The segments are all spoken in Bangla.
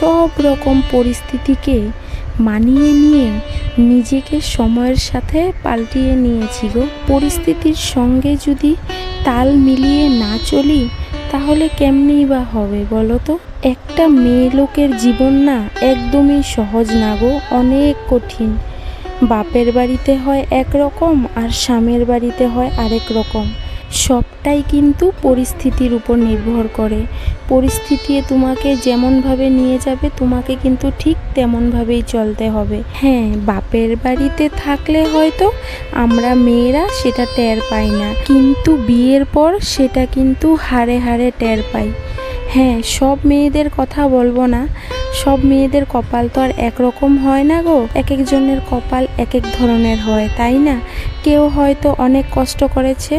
সব রকম পরিস্থিতিকে মানিয়ে নিয়ে নিজেকে সময়ের সাথে পাল্টিয়ে নিয়েছি গো। পরিস্থিতির সঙ্গে যদি তাল মিলিয়ে না চলি, তাহলে কেমনেই বা হবে বলো তো? একটা মেয়ে লোকের জীবন না একদমই সহজ না গো, অনেক কঠিন। বাপের বাড়িতে হয় একরকম আর স্বামীর বাড়িতে হয় আরেক রকম। সবটাই কিন্তু পরিস্থিতির উপর নির্ভর করে। পরিস্থিতি তোমাকে যেমনভাবে নিয়ে যাবে, তোমাকে কিন্তু ঠিক তেমনভাবেই চলতে হবে। হ্যাঁ বাপের বাড়িতে থাকলে হয়তো আমরা মেয়েরা সেটা টের পাই না, কিন্তু বিয়ের পর সেটা কিন্তু হাড়ে হাড়ে টের পাই। হ্যাঁ সব মেয়েদের কথা বলব না, সব মেয়েদের কপাল তো আর একরকম হয় না গো। এক একজনের কপাল এক এক ধরনের হয়, তাই না? কেউ হয়তো অনেক কষ্ট করেছে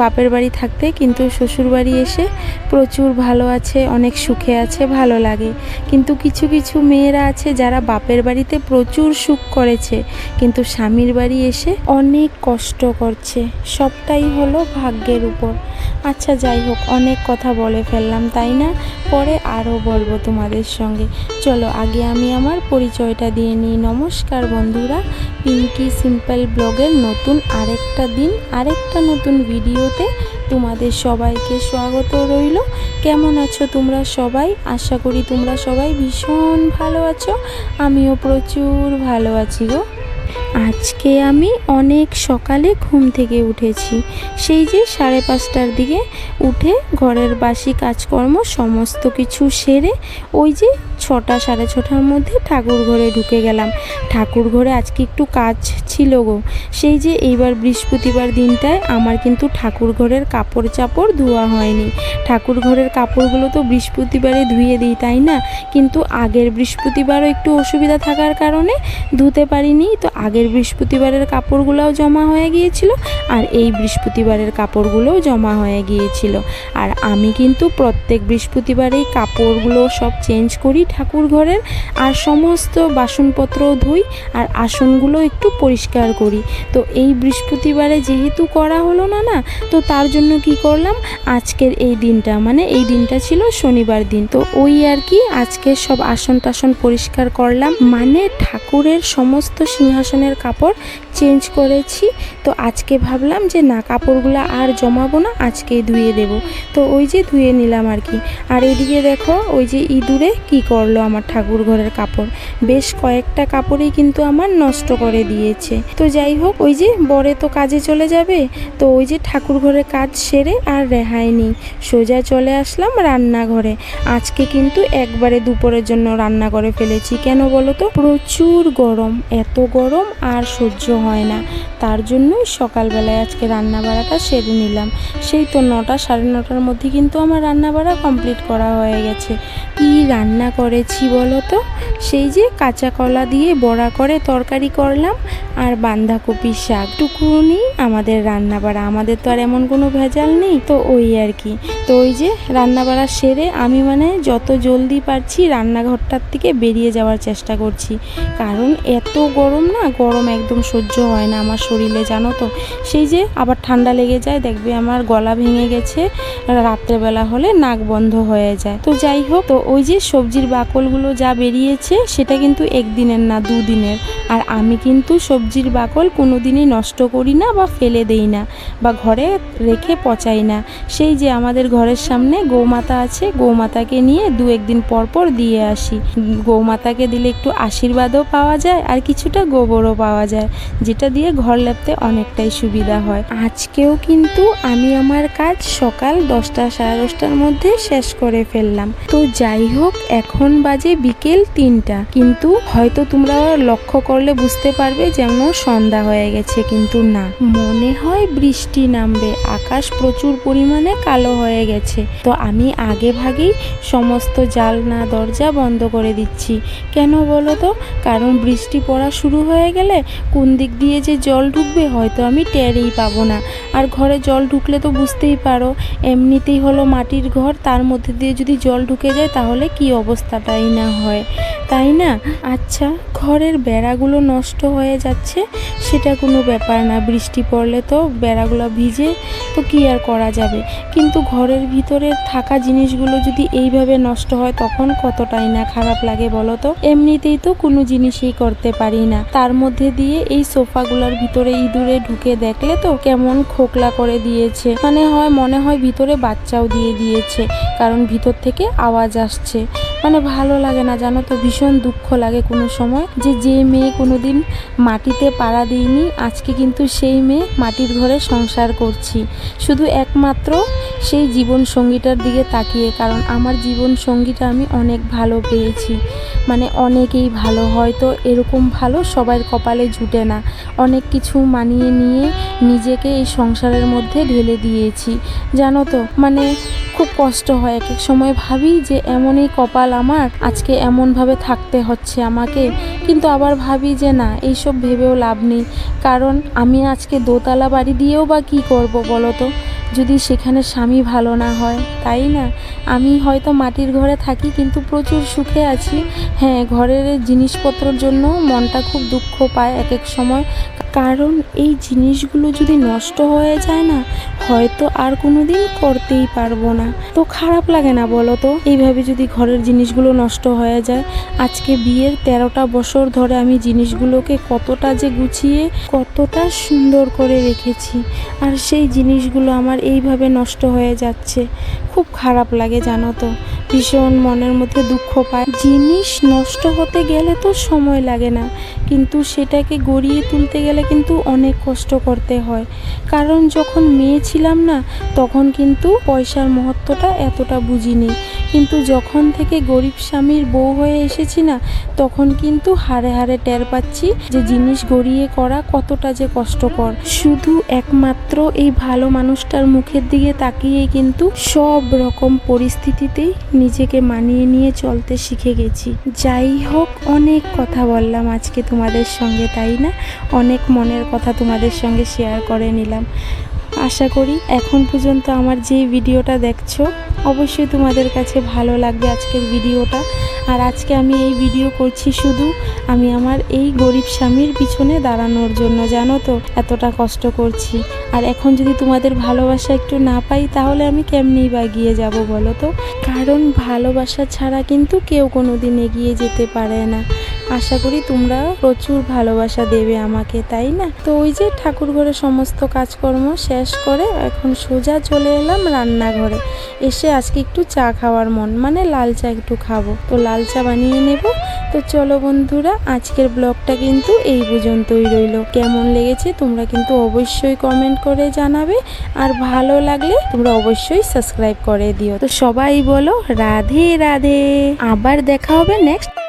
বাপের বাড়ি থাকতে, কিন্তু শ্বশুর বাড়ি এসে প্রচুর ভালো আছে, অনেক সুখে আছে, ভালো লাগে। কিন্তু কিছু কিছু মেয়েরা আছে যারা বাপের বাড়িতে প্রচুর সুখ করেছে, কিন্তু স্বামীর বাড়ি এসে অনেক কষ্ট করছে। সবটাই হলো ভাগ্যের উপর। আচ্ছা যাই হোক, অনেক কথা বলে ফেললাম, তাই না? পরে আরও বলব তোমাদের সঙ্গে। চলো, আগে আমি আমার পরিচয়টা দিয়ে নিই। নমস্কার বন্ধুরা, পিঙ্কি সিম্পল ব্লগের নতুন আরেকটা দিন, আরেকটা নতুন ভিডিওতে তোমাদের সবাইকে স্বাগত রইল। কেমন আছো তোমরা সবাই? আশা করি তোমরা সবাই ভীষণ ভালো আছো। আমিও প্রচুর ভালো আছি গো। আজকে আমি অনেক সকালে ঘুম থেকে উঠেছি। সেই যে সাড়ে পাঁচটার দিকে উঠে ঘরের বাসি কাজকর্ম সমস্ত কিছু সেরে ওই যে ছটা সাড়ে ছটার মধ্যে ঠাকুর ঘরে ঢুকে গেলাম। ঠাকুর ঘরে আজকে একটু কাজ ছিল গো। সেই যে এইবার বৃহস্পতিবার দিনটায় আমার কিন্তু ঠাকুর ঘরের কাপড় চাপড় ধোয়া হয়নি। ঠাকুর ঘরের কাপড়গুলো তো বৃহস্পতিবারে ধুয়ে দিই, তাই না? কিন্তু আগের বৃহস্পতিবারও একটু অসুবিধা থাকার কারণে ধুতে পারিনি। তো আগের বৃহস্পতিবারের কাপড়গুলোও জমা হয়ে গিয়েছিল আর এই বৃহস্পতিবারের কাপড়গুলোও জমা হয়ে গিয়েছিল। আর আমি কিন্তু প্রত্যেক বৃহস্পতিবারেই কাপড়গুলো সব চেঞ্জ করি ঠাকুর ঘরের আর সমস্ত বাসনপত্র ধুই আর আসনগুলো একটু পরিষ্কার করি। তো এই বৃহস্পতিবারে যেহেতু করা হলো না না, তো তার জন্য কি করলাম? আজকের এই দিনটা মানে এই দিনটা ছিল শনিবার দিন। তো ওই আর কি আজকে সব আসন টাসন পরিষ্কার করলাম। মানে ঠাকুরের সমস্ত সিংহাসনের কাপড় চেঞ্জ করেছি। তো আজকে ভাবলাম যে না, কাপড়গুলো আর জমাবো না আজকেই ধুয়ে দেব। তো ওই যে ধুয়ে নিলাম আর কি। আর এদিকে দেখো, ওই যে ইঁদুরে কি করল আমার ঠাকুর ঘরের কাপড়। বেশ কয়েকটা কাপড়ই কিন্তু আমার নষ্ট করে দিয়েছে। তো যাই হোক, ওই যে বরে তো কাজে চলে যাবে। তো ওই যে ঠাকুর ঘরের কাজ সেরে আর রেহাই নেই। সোজা চলে আসলাম রান্নাঘরে। আজকে কিন্তু একবারে দুপুরের জন্য রান্না করে ফেলেছি। কেন বলো তো? প্রচুর গরম, এত গরম আর সহ্য হয় না। তার জন্যই সকালবেলায় আজকে রান্না বাড়াটা সেরে নিলাম। সেই তো নটা, সাড়ে নটার মধ্যে কিন্তু আমার রান্না বাড়া কমপ্লিট করা হয়ে গেছে। কি রান্না করেছি বলো তো? সেই যে কাঁচা কলা দিয়ে বড়া করে তরকারি করলাম আর বাঁধাকপি শাক টুকুনি আমাদের রান্না বাড়া আমাদের তো আর এমন কোনো ভেজাল নেই, তো ওই আর কি। তো ওই যে রান্না বাড়া সেরে আমি মানে যত জলদি পারছি রান্নাঘরটার থেকে বেরিয়ে যাওয়ার চেষ্টা করছি। কারণ এত গরম না, গরম একদম সহ্য হয় না আমার শরীরে, জানো তো? সেই যে আবার ঠান্ডা লেগে যায়, দেখবে আমার গলা ভেঙে গেছে, রাত্রেবেলা হলে নাক বন্ধ হয়ে যায়। তো যাই হোক, তো ওই যে সবজির বাকলগুলো যা বেরিয়েছে, সেটা কিন্তু একদিনের না দুদিনের। আর আমি কিন্তু সবজির বাকল কোনো দিনই নষ্ট করি না বা ফেলে দেই না বা ঘরে রেখে পচাই না। সেই যে আমাদের ঘরের সামনে গৌমাতা আছে, গৌমাতাকে নিয়ে দু একদিন পর পর দিয়ে আসি। গৌমাতাকে দিলে একটু আশীর্বাদও পাওয়া যায়, আর কিছুটা গোবরও পাওয়া যায়, যেটা দিয়ে ঘর লেপতে অনেকটাই সুবিধা হয়। আজকেও কিন্তু আমি আমার কাজ সকাল দশটা সাড়ে দশটার মধ্যে শেষ করে ফেললাম। তো যাই হোক, এখন বাজে বিকেল তিনটা। কিন্তু হয়তো তোমরা লক্ষ্য করলে বুঝতে পারবে যেন সন্ধ্যা হয়ে গেছে, কিন্তু না। মনে হয় বৃষ্টি নামবে, আকাশ প্রচুর পরিমাণে কালো হয়ে গেছে। তো আমি আগে ভাগেই সমস্ত জালনা, দরজা বন্ধ করে দিচ্ছি। কেন বলো তো? কারণ বৃষ্টি পড়া শুরু হয়ে গেলে কোন দিক দিয়ে যে জল ঢুকবে হয়তো আমি টেরই পাবো না। আর ঘরে জল ঢুকলে তো বুঝতেই পারো, এমনিতেই হলো মাটির ঘর, তার মধ্যে দিয়ে যদি জল ঢুকে যায় তাহলে কি অবস্থাটাই না হয়। তাই না? আচ্ছা ঘরের বেড়াগুলো নষ্ট হয়ে যাচ্ছে, সেটা কোনো ব্যাপার না। বৃষ্টি পড়লে তো বেড়াগুলো ভিজে, তো কি আর করা যাবে? কিন্তু ঘরের ভিতরে থাকা জিনিসগুলো যদি এইভাবে নষ্ট হয়, তখন কতটাই না খারাপ লাগে বলো তো? এমনিতেই তো কোনো জিনিসই করতে পারি না। তার মধ্যে দিয়ে এই সোফাগুলোর ভিতরে ইঁদুরে ঢুকে দেখলে তো কেমন খোকলা করে দিয়েছে। মানে হয়, মনে হয় ভিতরে বাচ্চাও দিয়ে দিয়েছে, কারণ ভিতর থেকে আওয়াজ আসছে। মানে ভালো লাগে না, জানো তো, ভীষণ দুঃখ লাগে কোনো সময় যে যে মেয়ে কোনোদিন মাটিতে পাড়া দিইনি, আজকে কিন্তু সেই মেয়ে মাটির ঘরে সংসার করছি। শুধু একমাত্র সেই জীবন সঙ্গীটার দিকে তাকিয়ে, কারণ আমার জীবন সঙ্গীটা আমি অনেক ভালো পেয়েছি। মানে অনেকেই ভালো, হয়তো এরকম ভালো সবার কপালে জুটে না। অনেক কিছু মানিয়ে নিয়ে নিজেকে এই সংসারের মধ্যে ঢেলে দিয়েছি, জানো তো। মানে খুব কষ্ট হয় এক এক সময় ভাবি যে এমনই কপাল আমার, আজকে এমনভাবে থাকতে হচ্ছে আমাকে। কিন্তু আবার ভাবি যে না, এইসব ভেবেও লাভ নেই। কারণ আমি আজকে দোতলা বাড়ি দিয়েও বা কী করব বলো তো? যদি সেখানে স্বামী ভালো না হয়, তাই না? আমি হয়তো মাটির ঘরে থাকি কিন্তু প্রচুর সুখে আছি। হ্যাঁ ঘরের জিনিসপত্রের জন্য মনটা খুব দুঃখ পায় এক এক সময়। কারণ এই জিনিসগুলো যদি নষ্ট হয়ে যায় না, হয়তো আর কোনো দিন করতেই পারব না। তো খারাপ লাগে না বলো তো? এইভাবে যদি ঘরের জিনিসগুলো নষ্ট হয়ে যায়, আজকে বিয়ের তেরোটা বছর ধরে আমি জিনিসগুলোকে কতটা যে গুছিয়ে, কতটা সুন্দর করে রেখেছি, আর সেই জিনিসগুলো আমার এইভাবে নষ্ট হয়ে যাচ্ছে। খুব খারাপ লাগে জানো তো? ভীষণ মনের মধ্যে দুঃখ পায়। জিনিস নষ্ট হতে গেলে তো সময় লাগে না, কিন্তু সেটাকে গড়িয়ে তুলতে গেলে কিন্তু অনেক কষ্ট করতে হয়। কারণ যখন মেয়ে ছিলাম না, তখন কিন্তু পয়সার মহত্বটা এতটা বুঝিনি। কিন্তু যখন থেকে গরিব স্বামীর বউ হয়ে এসেছি না, তখন কিন্তু হারে হারে টের পাচ্ছি যে জিনিস গড়িয়ে করা কতটা যে কষ্টকর। শুধু একমাত্র এই ভালো মানুষটার মুখের দিকে তাকিয়েই কিন্তু সব রকম পরিস্থিতিতেই নিজেকে মানিয়ে নিয়ে চলতে শিখে গেছি। যাই হোক, অনেক কথা বললাম আজকে তোমাদের সঙ্গে, তাই না? অনেক মনের কথা তোমাদের সঙ্গে শেয়ার করে নিলাম। আশা করি এখন পর্যন্ত আমার যে ভিডিওটা দেখছ অবশ্যই তোমাদের কাছে ভালো লাগবে আজকের ভিডিওটা। আর আজকে আমি এই ভিডিও করছি শুধু আমি আমার এই গরিব স্বামীর পিছনে দাঁড়ানোর জন্য, জানো তো? এতটা কষ্ট করছি। আর এখন যদি তোমাদের ভালোবাসা একটু না পাই, তাহলে আমি কেমনেই বা এগিয়ে যাব বলো তো? কারণ ভালোবাসা ছাড়া কিন্তু কেউ কোনো দিন এগিয়ে যেতে পারে না। আশা করি তোমরা প্রচুর ভালোবাসা দেবে আমাকে, তাই না? তো ওই যে ঠাকুর ঘরে সমস্ত কাজকর্ম শেষ করে এখন সোজা চলে এলাম রান্নাঘরে। এসে আজকে একটু চা খাওয়ার মন মানে লাল চা একটু খাব। তো লাল চা বানিয়ে নেব। তো চলো বন্ধুরা, আজকের ব্লগটা কিন্তু এই পর্যন্তই রইল। কেমন লেগেছে তোমরা কিন্তু অবশ্যই কমেন্ট করে জানাবে। আর ভালো লাগলে তোমরা অবশ্যই সাবস্ক্রাইব করে দিও। তো সবাই বলো, রাধে রাধে। আবার দেখা হবে নেক্সট